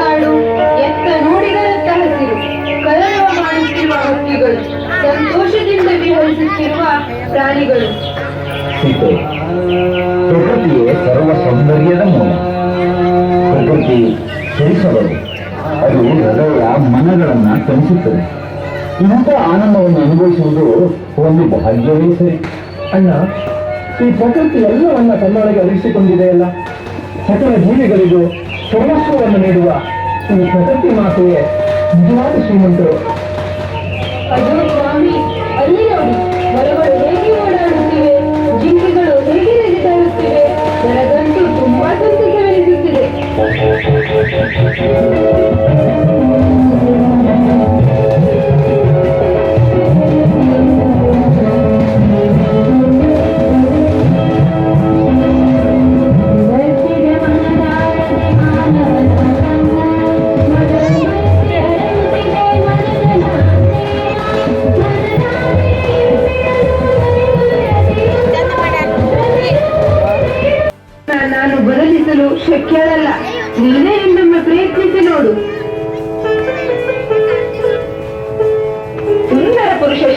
ಕಾಡು ಎತ್ತ ನೋಡಿಗಳತ್ತ ಹಸಿರು ಕಲರವ ಮಾಡುತ್ತಿರುವ ಹಕ್ಕಿಗಳು ಸಂತೋಷದಿಂದ ವಿಹರಿಸುತ್ತಿರುವ ಪ್ರಾಣಿಗಳು. ಸೀತೆ ಪ್ರಕೃತಿಯೇ ಸರ್ವ ಸೌಂದರ್ಯದ ಮೂಲ. ಪ್ರಕೃತಿ ಚಲಿಸಬಲ್ಲ ಅದು ಹೃದಯ ಮನಗಳನ್ನ ತಣಿಸುತ್ತದೆ ಇಂಥ ಆನಂದವನ್ನು ಅನುಭವಿಸುವುದು ಒಂದು ಭಾಗ್ಯವೇ ಸರಿ. ಅಣ್ಣ ಈ ಪ್ರಕೃತಿ ಎಲ್ಲವನ್ನ ತನ್ನೊಳಗೆ ಅರಿಸಿಕೊಂಡಿದೆಯಲ್ಲ? ಸಕಲ ಜೀವಿಗಳಿಗೂ ಸರ್ವಸ್ವವನ್ನು ನೀಡುವ ಈ ಪ್ರಕೃತಿ ಮಾತೆಯೇ ನಿಜವಾದ ಶ್ರೀಮಂತರು. ಅದು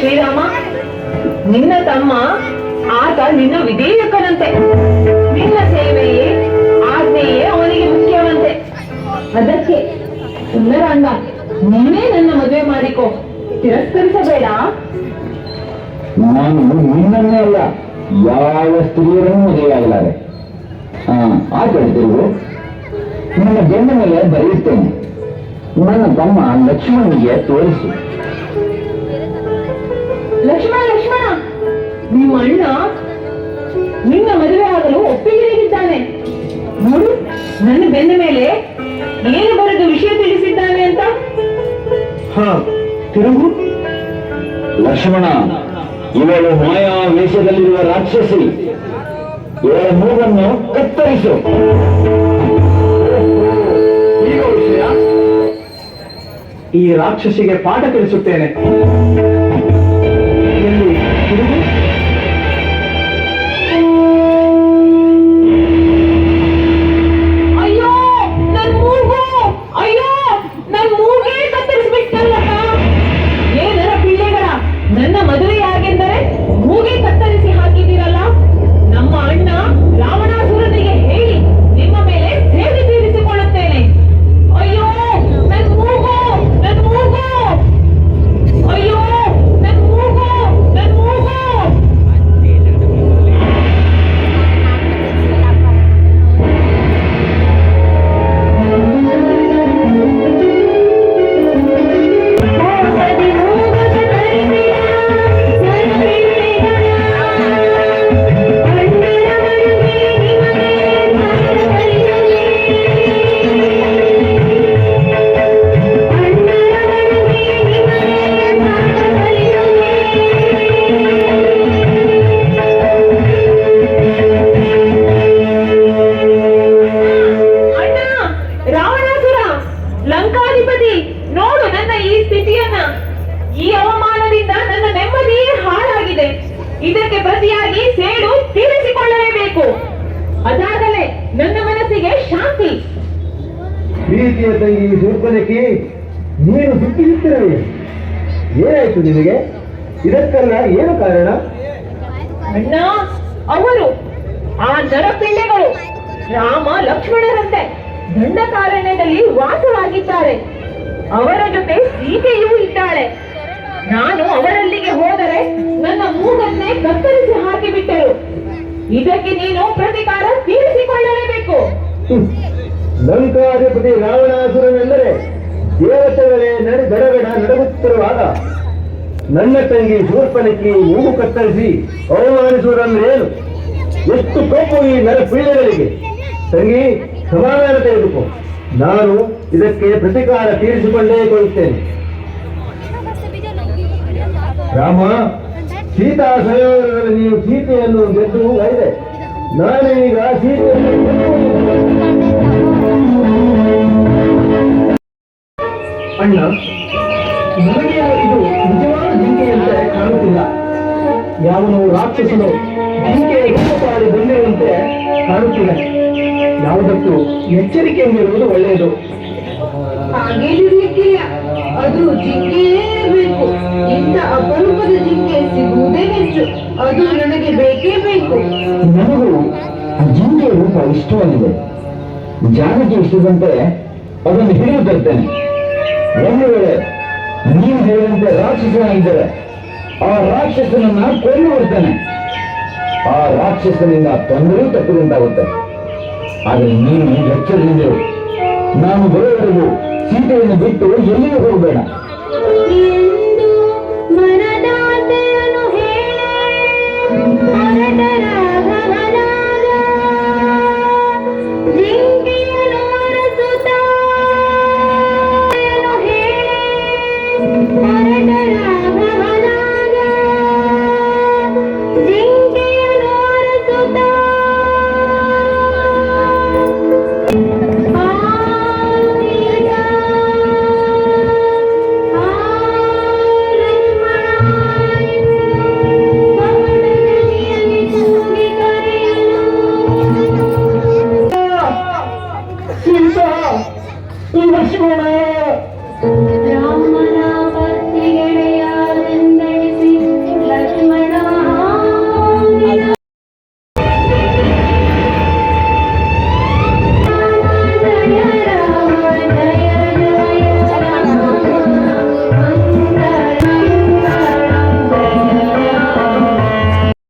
ಶ್ರೀರಾಮ, ನಿನ್ನ ತಮ್ಮ, ಆತ ನಿನ್ನ ವಿಧೇಯಕನಂತೆ. ನಿನ್ನ ಸೇವೆಯೇ, ಆಜ್ಞೆಯೇ ಅವನಿಗೆ ಮುಖ್ಯವಂತೆ. ಅದಕ್ಕೆ ಸುಂದರ ಅಣ್ಣ ನೀನೇ ನನ್ನ ಮದುವೆ ಮಾಡಿಕೋ. ತಿರಸ್ಕರಿಸಬೇಡ. ನಾನು ನಿನ್ನನ್ನೇ ಅಲ್ಲ, ಯಾವ ಸ್ತ್ರೀಯರನ್ನು ಮದುವೆಯಾಗಲಾರೆ ಆ ಆಚರಿಸಿರುವು ನಿನ್ನ ಬೆನ್ನ ಮೇಲೆ ಬರೆಯುತ್ತೇನೆ. ನನ್ನ ತಮ್ಮ ಲಕ್ಷ್ಮಣನಿಗೆ ತೋರಿಸು. ಲಕ್ಷ್ಮಣ ಲಕ್ಷ್ಮಣ! ನಿಮ್ಮ ಅಣ್ಣ ನಿನ್ನ ಮದುವೆ ಆಗಲು ಒಪ್ಪಿಗೆ ನೀಡಿದ್ದಾನೆ ನೋಡು ನನ್ನ ಬೆನ್ನ ಮೇಲೆ ಏನು ಬರೆದ ವಿಷಯ ತಿಳಿಸಿದ್ದಾನೆ ಅಂತ. ಹಾ ತಿರುಗು. ಲಕ್ಷ್ಮಣ ಇವಳು ಮಾಯಾ ವೇಷದಲ್ಲಿರುವ ರಾಕ್ಷಸಿ. ಇವಳ ಮೂಗನ್ನು ಕತ್ತರಿಸು. ಈ ರಾಕ್ಷಸಿಗೆ ಪಾಠ ಕಲಿಸುತ್ತೇನೆ. ಶಾಂತಿ ಪ್ರೀತಿಯ ತಂಗಿ ಶೂರ್ಪನಕಿ ನೀನು ದುಃಖಿಸುತ್ತಿರಲಿ ಏನಾಯ್ತು ನಿನಗೆ? ಇದಕ್ಕೆಲ್ಲ ಏನು ಕಾರಣ? ಅಣ್ಣ ಅವರು ಆ ನರಪಿಳ್ಳೆಗಳು ರಾಮ ಲಕ್ಷ್ಮಣರಂತೆ ದಂಡಕಾರಣ್ಯದಲ್ಲಿ ವಾಸವಾಗಿದ್ದಾರೆ. ಅವರ ಜೊತೆ ಸೀತೆಯೂ ಇದ್ದಾಳೆ. ನಾನು ಅವರಲ್ಲಿಗೆ ಹೋದರೆ ನನ್ನ ಮೂಗನ್ನೇ ಕತ್ತರಿಸಿ ಹಾಕಿಬಿಟ್ಟರು. ಇದಕ್ಕೆ ನೀನು ಪ್ರತಿಕಾರ ತೀರಿಸಿಕೊಳ್ಳಲೇಬೇಕು. ಲಂಕಾಧಿಪತಿ ರಾವಣಾಸುರನೆಂದರೆ ದೇವತೆಗಳೇ ನಡೆ ದಡಗಡ ನಡಗುತ್ತಿರುವಾಗ ನನ್ನ ತಂಗಿ ಶೂರ್ಪನಕ್ಕಿ ಮೂಗು ಕತ್ತರಿಸಿ ಅವಮಾನಿಸುವುದಂದ್ರೆ ಏನು ಎಷ್ಟು ಕೋಪು ಈ ನರ ಪೀಳಿಗೆಗಳಿಗೆ ತಂಗಿ, ಸಮಾಧಾನ ತೆಗೆದುಕೋ. ನಾನು ಇದಕ್ಕೆ ಪ್ರತಿಕಾರ ತೀರಿಸಿಕೊಂಡೇ ಕೊಡುತ್ತೇನೆ ರಾಮ, ಸೀತಾ ಸಹೋದರರಲ್ಲಿ ನೀವು ಸೀತೆಯನ್ನು ಗೆದ್ದು ಇದೆ ನಾನೀಗ ಸೀತೆಯನ್ನು ಅಣ್ಣ ನನಗೆ ಇದು ನಿಜವಾದ ಜಿಂಕೆಯಂತೆ ಕಾಣುತ್ತಿಲ್ಲ. ಯಾವನು ರಾಕ್ಷಸನು ಜಿಂಕೆಯ ರೂಪಪಾಡಿ ಬಂದಿರುವಂತೆ ಕಾಣುತ್ತಿದೆ. ಯಾವುದಕ್ಕೂ ಎಚ್ಚರಿಕೆಯಿಂದಿರುವುದು ಒಳ್ಳೆಯದು. ಹಾಗೇನಿರ್ಲಿಕ್ಕಿಲ್ಲ ಅದು ಜಿಂಕೆಯೇ ಬೇಕು. ಇಂಥ ಅಪರೂಪದ ಜಿಂಕೆ ಸಿಗುವುದೇ ಹೆಚ್ಚು ಅದು ನನಗೆ ಬೇಕೇ ಬೇಕು. ನನಗೂ ಜಿಂಕೆಯ ರೂಪ ಇಷ್ಟವಾಗಿದೆ. ಜಾನಕಿ ಇಷ್ಟದಂತೆ ಅದನ್ನು ಹಿಡಿಯುತ್ತಿದ್ದೇನೆ ಒಂದು ವೇಳೆ ನೀನು ಹೇಳಿದಂತೆ ರಾಕ್ಷಸನಾಗಿದ್ದರೆ ಆ ರಾಕ್ಷಸನನ್ನ ಕೊಂಡು ಬರ್ತಾನೆ ಆ ರಾಕ್ಷಸನಿಂದ ತೊಂದರೆ ತಪ್ಪದಂತಾಗುತ್ತೆ ಆದರೆ ನೀನು ಎಚ್ಚರದಿಂದಿರು ನಾನು ಬರೋವರೆಗೂ ಸೀತೆಯನ್ನು ಬಿಟ್ಟು ಎಲ್ಲಿಯೂ ಹೋಗಬೇಡ. ಸೀತಾ ಲಕ್ಷ್ಮಣ ರಾಮನ